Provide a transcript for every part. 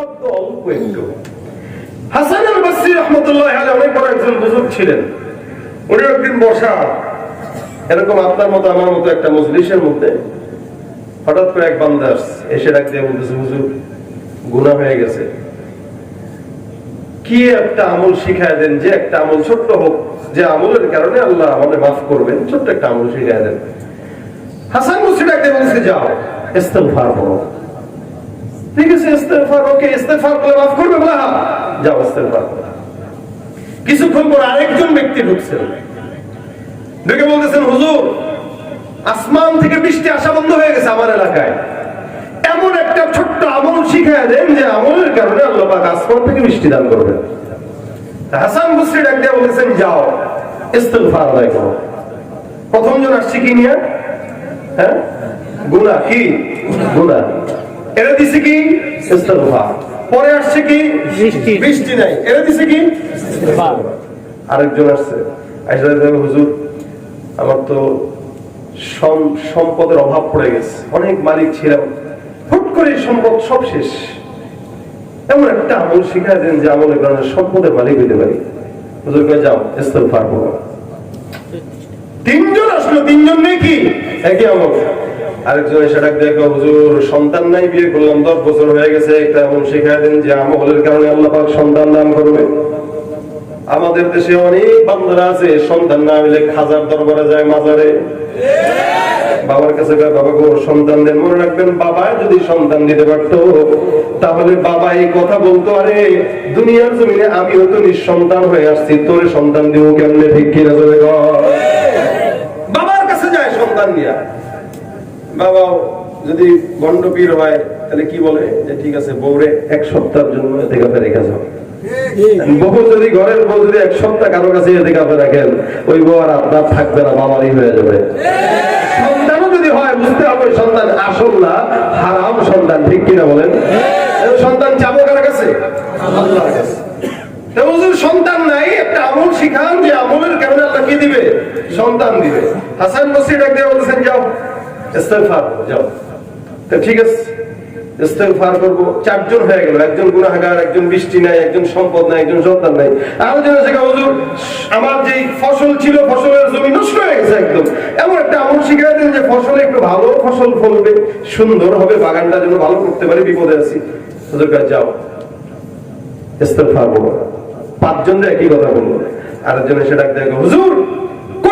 শব্দ অল্প একটু হাসান আল রহমতুল্লাহ আলাইহি অনেক বড় একজন বুজুর্গ ছিলেন। উনি একদিন বসা এরকম আপনার মতো আমার মতো একটা মজলিসের মধ্যে হঠাৎ করে এক বান্দা আসছে, এসে ডাক দিয়ে বলতেছে হুজুর গুনাহ হয়ে গেছে। কি একটা আমল শিখায় দেন যে একটা আমল ছোট্ট হোক যে আমলের কারণে আল্লাহ আমাদের মাফ করবেন ছোট্ট একটা আমল শিখায় দেন। হাসান মুসি ডাক দিয়ে বলছে যাও ইস্তেগফার করো। ঠিক আছে হ্যাঁ যাও ইস্তেগফার করো কিছুক্ষণ পর আরেকজন ব্যক্তি ঢুকছেন দেখে বলতেছেন, হুজুর, আসমান থেকে বৃষ্টি আসা বন্ধ হয়ে গেছে আমার এলাকায়। এমন একটা ছোট্ট আমল শিখায় দেন যে আমলের কারণে আল্লাহ আসমান থেকে বৃষ্টি দান করবেন। হাসান নিয়ে? হ্যাঁ? গুনাহ, কি? এরা দিছে কি? পরে আসছে কি? বৃষ্টি। বৃষ্টি নাই। এরা দিছে কি? আরেকজন আসছে। হুজুর আমার তো সম্পদের অভাব পড়ে গেছে। অনেক মালিক ছিলাম। হুট করে সম্পদ সব শেষ। এমন একটা আমল শিখাই দেন যে আমলের কারণে সম্পদের মালিক হইতে পারি। হুজুর কয়ে যাও ইস্তেগফার করো। তিনজন আসলো। তিনজন নেই কি? একই আমল। আরেকজন এসে ডাক দেখো হুজুর, সন্তান নাই, বিয়ে করলাম, দশ বছর হয়ে গেছে। একটা এমন শিখাই দেন যে আমলের কারণে আল্লাহ পাক সন্তান দান করবে আমাদের দেশে অনেক বান্ধবরা আছে, সন্তান না হইলে খাজার দরবারে যায় মাজারে। বাবার কাছে বাবা গো, সন্তান দেন। মনে রাখবেন বাবা যদি সন্তান দিতে পারতো, তাহলে বাবা এই কথা বলতো, আরে, দুনিয়ার জমিনে আমি হয়তো নিঃসন্তান হয়ে আসছি, তোরে সন্তান দিব কেমনে? ঠিক কিনা বাবার কাছে যায় সন্তান নিয়া। বাবা যদি গন্ড পীর হয়, তাহলে কি বলে? যে ঠিক আছে, বউরে এক সপ্তাহের জন্য এতে কাপে রেখে যাও। বহু যদি ঘরের বউ যদি এক সপ্তাহ কারও কাছে এতে কাপে রাখেন, ওই বউ আর আপনার থাকবে না, বাবারই হয়ে যাবে। সন্তানও যদি হয়, বুঝতে হবে সন্তান আসল না, হারাম সন্তান, ঠিক কিনা বলেন? সন্তান যাব কার কাছে? সন্তান নাই, একটা আমল শিখান, যে আমলের কারণে আল্লাহ কি দিবে? সন্তান দিবে। হাসান বসরি ডাক দিয়ে বলতেছেন যাও। ইস্তেগফার করো, যাও। তো ঠিক আছে ইস্তেগফার করব। চারজন হয়ে গেল একজন একজন বৃষ্টি নাই একজন সম্পদ নাই একজন সন্তান নাই। কয়, হুজুর আমার ফসল ছিল ফসলের জমি নষ্ট হয়ে গেছে একদম। এমন একটা আমল শিখাই দেন যে ফসলে একটু ভালো ফসল ফলবে সুন্দর হবে বাগানটা যেন ভালো করতে পারে বিপদে আছি। হুজুর কয়, যাও। ইস্তেগফার করো পাঁচজন একই কথা বলল। আরেকজন এসে ডাক দেখো হুজুর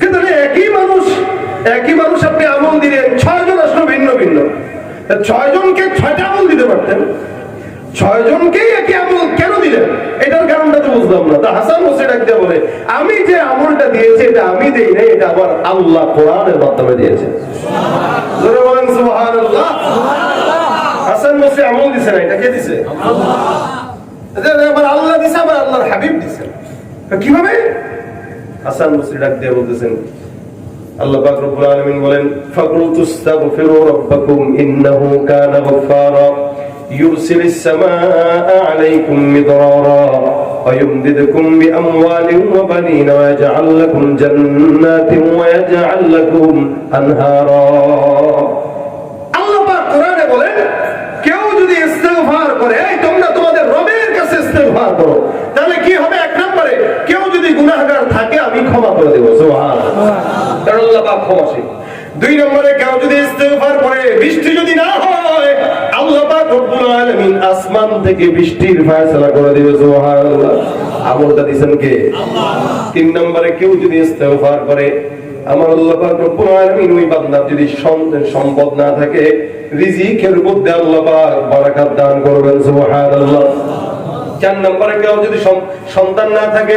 কিন্তু একই মানুষ একই মানুষ আপনি আমল দিলেন ছয়জন আসলো ভিন্ন ভিন্ন। তা ছয়জনকে ছয়টা আমল দিতে পারতেন? ছয়জনকেই একই আমল কেন দিলেন? এটার কারণটা তো বুঝলাম না। তা হাসান বসে ডাকতে বলে আমি যে আমলটা দিয়েছি এটা আমি দেই নাই এটা আমার আল্লাহ কোরআনের মাধ্যমে দিয়েছে। হাসান বসে আমল দিছে না এটা কে দিছে? আল্লাহ। দিছে আমার আল্লাহর হাবিব দিছেন তো কীভাবে? হাসান বসরি ডাক দিয়ে বলতেছেন আল্লাহ পাক রব্বুল আলামিন বলেন ফাকুল তুস্তাগফিরু রাব্বাকুম ইন্নাহু কানা গফফারা يرسل السماء عليكم مدرارا ويمددكم بأموال وبنين ويجعل لكم جنات ويجعل لكم أنهارا আল্লাহ পাক কোরআনে বলেন কেউ যদি ইস্তেগফার করে এই তোমরা তোমাদের রবের কাছে ইস্তেগফার করো তাহলে কি হবে এক নম্বরে কেউ যদি গুনাহগার থাকে আমি ক্ষমা করে দেব সুবহানাল্লাহ। কারণ আল্লাহ পাক ক্ষমাশীল। দুই নম্বরে কেউ যদি ইস্তেগফার করে বৃষ্টি যদি না হয় আল্লাহ পাক রব্বুল আলামিন আসমান থেকে বৃষ্টির ফয়সালা করে দিবে সুবহানাল্লাহ। আমলটা দিবেন কে? তিন নম্বরে কেউ যদি ইস্তেগফার করে আমার আল্লাহ পাক রব্বুল আলামিন ওই বান্দার যদি সম- সম্পদ না থাকে রিজিকের মধ্যে আল্লাহ পাক বারাকাত দান করবেন সুবহানাল্লাহ। চার নম্বরে কেউ যদি সন্তান না থাকে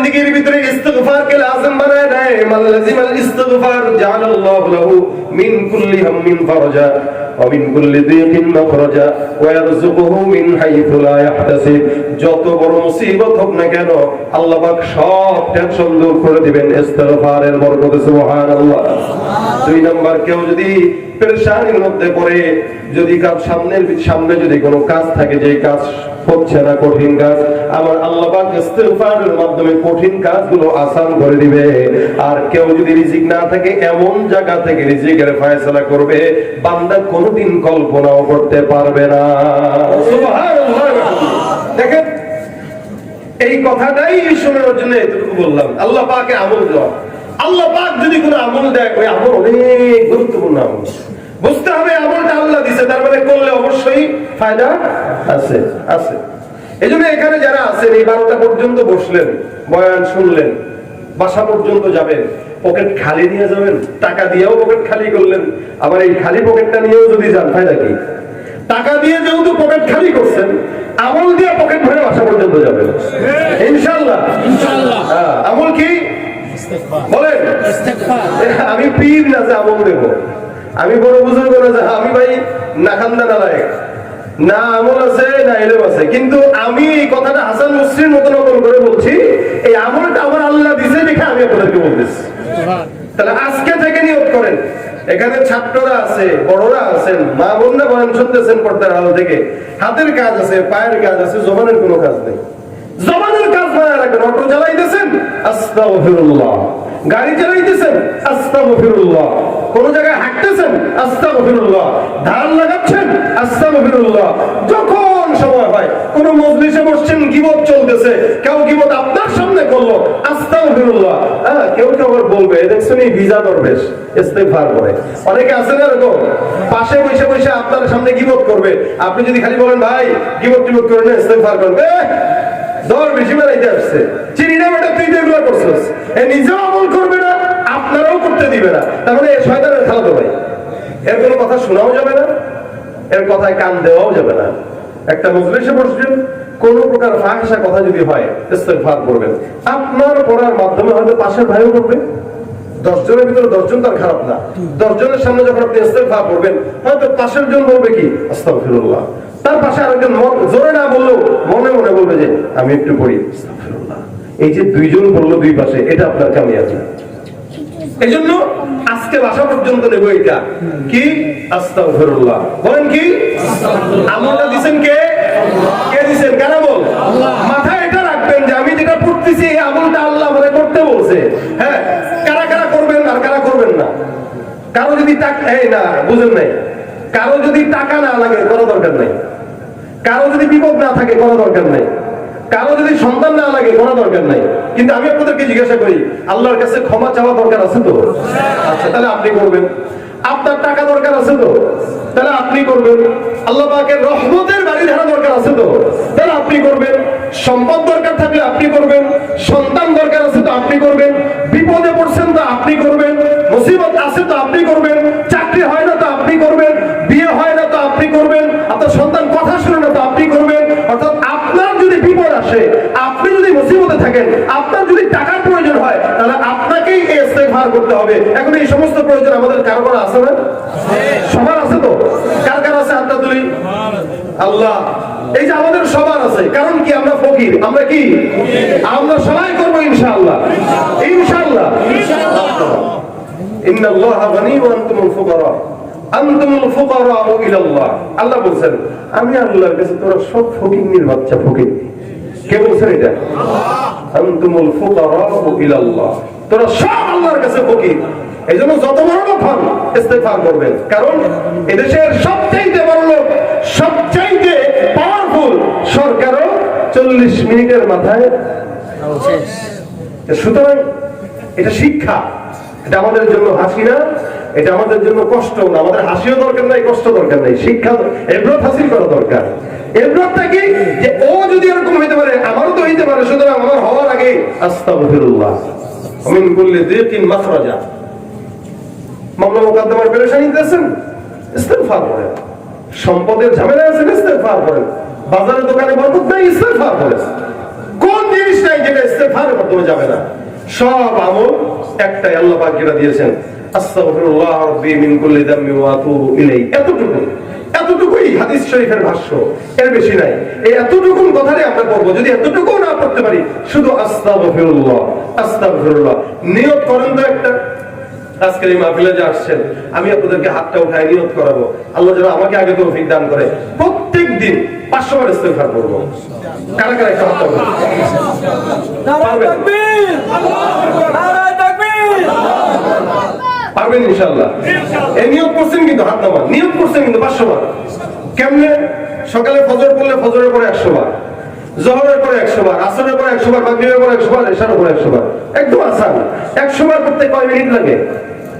তার ভিতরে ইস্তিগফারকে লাজম বানায় নেয় মান লাজিমাল ইস্তিগফার, জাআলাল্লাহু লাহু মিন কুল্লি হাম্মিন ফারজা কুল্লি দিকিন মাখরাজা ওয়া ইয়ারযুকুহু মিন হাইথু লা ইয়াহতাসিব যত বড় মুসিবত হোক না কেন, আল্লাহ পাক সব টেনশন দূর করে দিবেন। ইস্তিগফারের বরকতে সুবহানাল্লাহ সুবহানাল্লাহ। দুই নাম্বার, কেউ যদি পেরেশানির মধ্যে পড়ে, যদি কাজ সামনের সামনে যদি কোনো কাজ থাকে, যে কাজ হচ্ছে না কঠিন কাজ, আমার আল্লাহ পাক ইস্তিগফারের মাধ্যমে কঠিন কাজগুলো আসান করে দিবে। আর কেউ যদি রিজিক না থাকে, এমন জায়গা থেকে রিজিকের ফয়সালা করবে, বান্দা কোনোদিন কল্পনাও করতে পারবে না। দেখেন, এই কথাটাই শোনানোর জন্য এতটুকু বললাম। আল্লাহ পাকে আমল দেওয়া। আল্লাহ পাক যদি কোনো আমল দেয় ওই আমল অনেক গুরুত্বপূর্ণ আমল। বুঝতে হবে আমলটা আল্লাহ দিছে তার মানে করলে অবশ্যই ফায়দা আছে আছে। এই জন্য এখানে যারা আছেন এই বারোটা পর্যন্ত বসলেন বয়ান শুনলেন বাসা পর্যন্ত যাবেন পকেট খালি নিয়ে যাবেন টাকা দিয়েও পকেট খালি করলেন আবার এই খালি পকেটটা নিয়েও যদি যান ফায়দা কি? টাকা দিয়ে যেহেতু পকেট খালি করছেন আমল দিয়ে পকেট ভরে বাসা পর্যন্ত যাবেন। ইনশাল্লাহ হ্যাঁ, আমল কি? বলেন? আমি পীর না যে আমল দেব। আমি বড় বুজুর্গ না যে আমি ভাই নাখান্দা নালায়ক। না আমল আছে না এলেম আছে। কিন্তু আমি এই কথাটা হাসান মুসলিম মতো নকল করে বলছি এই আমলটা আমার আল্লাহ দিছে দেখে আমি আপনাদেরকে বলতেছি। তাহলে আজকে থেকে নিয়োগ করেন। এখানে ছাত্ররা আছে বড়রা আছেন মা বোনরা বয়ান শুনতেছেন পর্দার আলো থেকে। হাতের কাজ আছে পায়ের কাজ আছে জবানের কোনো কাজ নেই। জবানের কাজ বানায় রাখবেন, অটো চালাইতেছেন আস্তাগফিরুল্লাহ। গাড়ি চালাইতেছেন, আস্তাগফিরুল্লাহ। কোন জায়গায় হাঁটতেছেন, আস্তাগফিরুল্লাহ। ধান লাগাচ্ছেন, আস্তাগফিরুল্লাহ। যখন সময় হয়, কোন মজলিসে বসছেন, গিবত চলতেছে, কেউ গিবত আপনার সামনে করল, আস্তাগফিরুল্লাহ। হ্যাঁ কেউ কেউ আবার বলবে দেখছেন এই ভিজা দরবেশ, ইস্তেগফার করে। অনেকে আছে না এরকম? পাশে বসে বসে আপনার সামনে গিবত করবে। আপনি যদি খালি বলেন, ভাই, গিবত টিবত করেন ইস্তেগফার করবে মানে কোনো কান প্রকার ফাঁকসা কথা যদি হয় করবেন। আপনার পড়ার মাধ্যমে হয়তো পাশের ভাইও করবে। দশ জনের ভিতরে দশজন তার খারাপ না। দশ জনের সামনে যখন আপনি করবেন, হয়তো পাশের জন বলবে কি, আস্তাগফিরুল্লাহ। তার পাশে আরেকজন মন জোরে না বললেও মনে মনে বলবে যে আমি একটু পড়ি। এই যে দুইজন বলল দুই পাশে এটা আপনার এই জন্য আজকে বাসা পর্যন্ত নেব এটা কি? আস্তাগফিরুল্লাহ। বলেন কি? আমলটা দিছেন কে? কে কারা বল? মাথায় এটা রাখবেন যে আমি যেটা পড়তেছি এই আমলটা আল্লাহ আমাদের করতে বলছে। হ্যাঁ কারা কারা করবেন আর কারা করবেন না? কারও যদি টাকা এই না বুঝেন নাই। কারও যদি টাকা না লাগে কোনো দরকার নাই। কারও যদি বিপদ না থাকে, কোনো দরকার নাই। কারও যদি সন্তান না লাগে, কোনো দরকার নাই। কিন্তু আমি আপনাদেরকে জিজ্ঞাসা করি, আল্লাহর কাছে ক্ষমা চাওয়া দরকার আছে তো? আচ্ছা তাহলে আপনি করবেন। আপনার টাকা দরকার আছে তো? তাহলে আপনি করবেন। আল্লাহ পাকের রহমতের বাড়ি ধারা দরকার আছে তো? তাহলে আপনি করবেন। সম্পদ দরকার থাকলে আপনি করবেন। সন্তান দরকার আছে তো আপনি করবেন। বিপদে পড়ছেন তো আপনি করবেন। মুসিবত আছে তো আপনি করবেন চাকরি হয় না তো আপনি করবেন বিয়ে হয় না তো আপনি করবেন আপনার সন্তান কথা শুনে না তো আপনি করবেন অর্থাৎ আপনার যদি বিপদ আসে আপনি যদি মুসিবতে থাকেন আপনার যদি টাকার প্রয়োজন হয় তাহলে আপনাকেই এই ইস্তেগফার করতে হবে এখন এই সমস্ত প্রয়োজন আমাদের কারও কারও আছে না? সবার আছে তো? কার কার আছে হাতটা তুলি? আল্লাহ। এই যে আমাদের সবার আছে কারণ কি আমরা ফকির? আমরা কি? আমরা সবাই করব ইনশাআল্লাহ। ইনশাআল্লাহ। ইন্না আল্লাহ গনি ওয়া আনতুমুল ফুকারা। আনতুমুল ফুকারা ইলা আল্লাহ আল্লাহ বলেন আমি আল্লাহর কাছে তোরা সব ফকির বাচ্চা ফকির। কে বলছেন এটা? আনতুমুল ফুকারা ইলা আল্লাহ তোরা সব আল্লাহর কাছে ফকির। এই জন্য যত বড় লোক হন করবেন। কারণ এদেশের সবচাইতে বড় লোক, সবচাইতে পাওয়ারফুল সরকারও চল্লিশ মিনিটের মাথায় সুতরাং এটা শিক্ষা। এটা আমাদের জন্য হাসি না, এটা আমাদের জন্য কষ্ট না। আমাদের হাসিও দরকার নাই, কষ্ট দরকার নাই। শিক্ষা, এব্রত হাসিল করা দরকার। এব্রতটা কি? যে ও যদি এরকম হইতে পারে, আমারও তো হইতে পারে, সুতরাং আমার হওয়ার আগে আস্তাগফিরুল্লাহ। আমিন কুল্লি দিকিন মাখরাজা। মামলা মোকদ্দমার পেরেশানি দিতেছেন ইস্তেগফার করেন। সম্পদের ঝামেলা আছেন, ইস্তেগফার করেন। বাজারের দোকানে বরকত নাই, ইস্তেগফার করেন। কোন জিনিস নাই যেটা ইস্তেগফারের মাধ্যমে যাবে না। সব আমল একটাই আল্লাহ পাক যেটা দিয়েছেন। আস্তাগফিরুল্লাহ রাব্বি মিন কুল্লি দাম্মি ওয়া আতুবু ইলাইহি। এতটুকু, এতটুকুই হাদিস শরীফের ভাষ্য। এর বেশি নাই। এই এতটুকুন কথাটাই আমরা পড়ব। যদি এতটুকু না পড়তে পারি, শুধু আস্তাগফিরুল্লাহ আস্তাগফিরুল্লাহ। নিয়ত করেন তো একটা। আজকের এই মাহফিলে যে আসছেন আমি আপনাদেরকে হাতটা উঠায় নিয়ত করাবো। আল্লাহ যেন আমাকে আগে তৌফিক দান করে। প্রত্যেক দিন পাঁচশো বার করব কারা কারা একটা হাতটা পারবেন? ইনশাল্লাহ এই নিয়োগ করছেন কিন্তু হাত নিয়োগ করছেন কিন্তু পাঁচশো বার। কেমনে? সকালে ফজর পড়লে ফজরের পরে একশো বার। জহরের পরে একশো বার। আসরের পরে একশো বার মাগরিবের পরে একশো বার এশারের পরে একশো বার। একদম আসান। একশো বার করতে কয় মিনিট লাগে?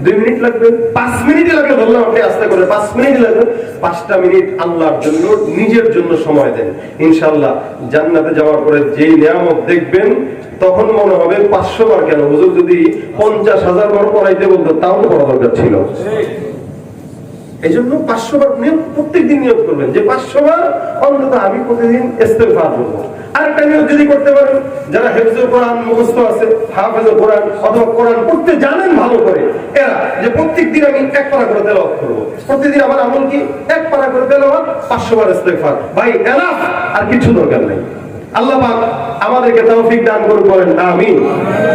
দুই মিনিট লাগবে, পাঁচ মিনিটই লাগবে ধরলাম আপনি আস্তে করে, পাঁচ মিনিট লাগবে। পাঁচটা মিনিট আল্লাহর জন্য, নিজের জন্য সময় দেন। ইনশাল্লাহ জান্নাতে যাওয়ার পরে যেই নিয়ামত দেখবেন, তখন মনে হবে পাঁচশো বার কেন? হুজুর যদি পঞ্চাশ হাজার বার পড়াইতে বলতো তাও করা দরকার ছিল। এই জন্য পাঁচশো বার নিয়োগ প্রত্যেক দিন নিয়োগ করবেন যে পাঁচশো বার অন্তত আমি প্রতিদিন ইস্তেগফার করব। আরেকটা নিয়োগ যদি করতে পারেন, যারা হেফজুল কোরআন মুখস্থ আছে হাফেজুল কোরআন অথবা কোরআন পড়তে জানেন ভালো করে, এরা যে প্রত্যেক দিন আমি এক পারা করে তেলাওয়াত করব। প্রতিদিন আমার আমল কি? এক পারা করে তেলাওয়াত পাঁচশো বার ইস্তেগফার। ভাই, এনাফ, আর কিছু দরকার নেই। আল্লাহ পাক আমাদেরকে তৌফিক দান করুন বলেন আমি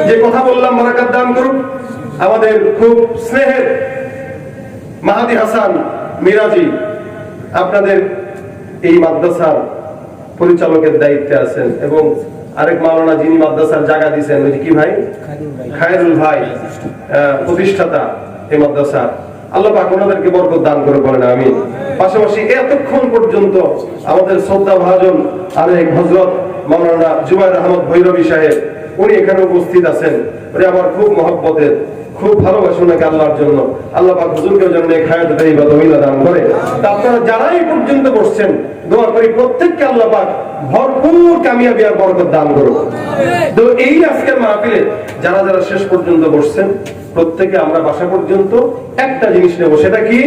যে কথা বললাম, বারাকাত দান করুন আমাদের খুব স্নেহের মাহাদি হাসান মিরাজি আপনাদের এই মাদ্রাসার পরিচালকের দায়িত্বে আছেন এবং আরেক মাওলানা যিনি মাদ্রাসার জায়গা দিয়েছেন ওই কি ভাই? খায়রুল ভাই। প্রতিষ্ঠাতা এই মাদ্রাসার। আল্লাহ পাক ওনাদেরকে বরকত দান করে বলেন আমি পাশাপাশি এতক্ষণ পর্যন্ত আমাদের শ্রদ্ধা ভাজন আরেক হজরত মাওলানা জুবাইর আহমদ ভৈরবী সাহেব উনি এখানে উপস্থিত আছেন। উনি আমার খুব মহব্বতের, খুব ভালোবাসে ওনাকে আল্লাহর জন্য। আল্লাহ পাক হুজুরকে জন্য খায়াত দেয় বা দান করে। আপনারা যারাই পর্যন্ত বসছেন দোয়া করি প্রত্যেককে আল্লাহ পাক ভরপুর কামিয়াবি আর বরকত দান করুন তো এই আজকের মাহফিলে যারা যারা শেষ পর্যন্ত বসছেন, প্রত্যেকে আমরা বাসা পর্যন্ত একটা জিনিস নেব, সেটা কি?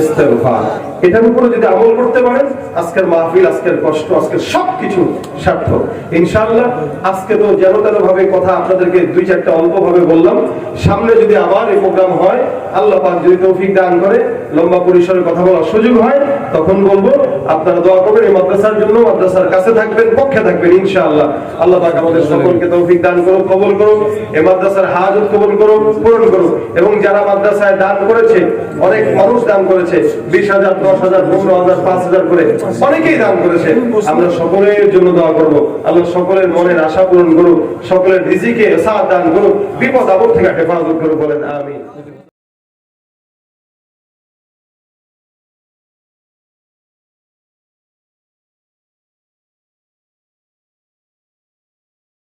ইস্তেগফার। এটার উপরে যদি আমল করতে পারেন, আজকের মাহফিল, আজকের কষ্ট, আজকের সবকিছু সার্থক। ইনশাআল্লাহ আজকে তো যেন তেন ভাবে কথা আপনাদেরকে দুই চারটা অল্প ভাবে বললাম। সামনে যদি আবার এই প্রোগ্রাম হয়, আল্লাহ পাক যদি তৌফিক দান করে, লম্বা পরিসরে কথা বলার সুযোগ হয় তখন বলব, আপনারা দোয়া করবেন, এই মাদ্রাসার জন্য মাদ্রাসার কাছে থাকবেন, পক্ষে থাকবেন, ইনশাআল্লাহ। আল্লাহ পাক আমাদের সকলকে তৌফিক দান করুন কবুল করুন এই মাদ্রাসার হাজত কবুল করুন পূরণ করুন এবং যারা মাদ্রাসায় দান করেছে, অনেক মানুষ দান করেছে, বিশ হাজার, দশ হাজার, পনেরো হাজার, পাঁচ হাজার করে অনেকেই দান করেছে। আমরা সকলের জন্য দোয়া করব। আল্লাহ সকলের মনের আশা পূরণ করুক, সকলের রিজিকে সাথ দান করুক, বিপদ আপদ থেকে হেফাজত করুক বলেন আমি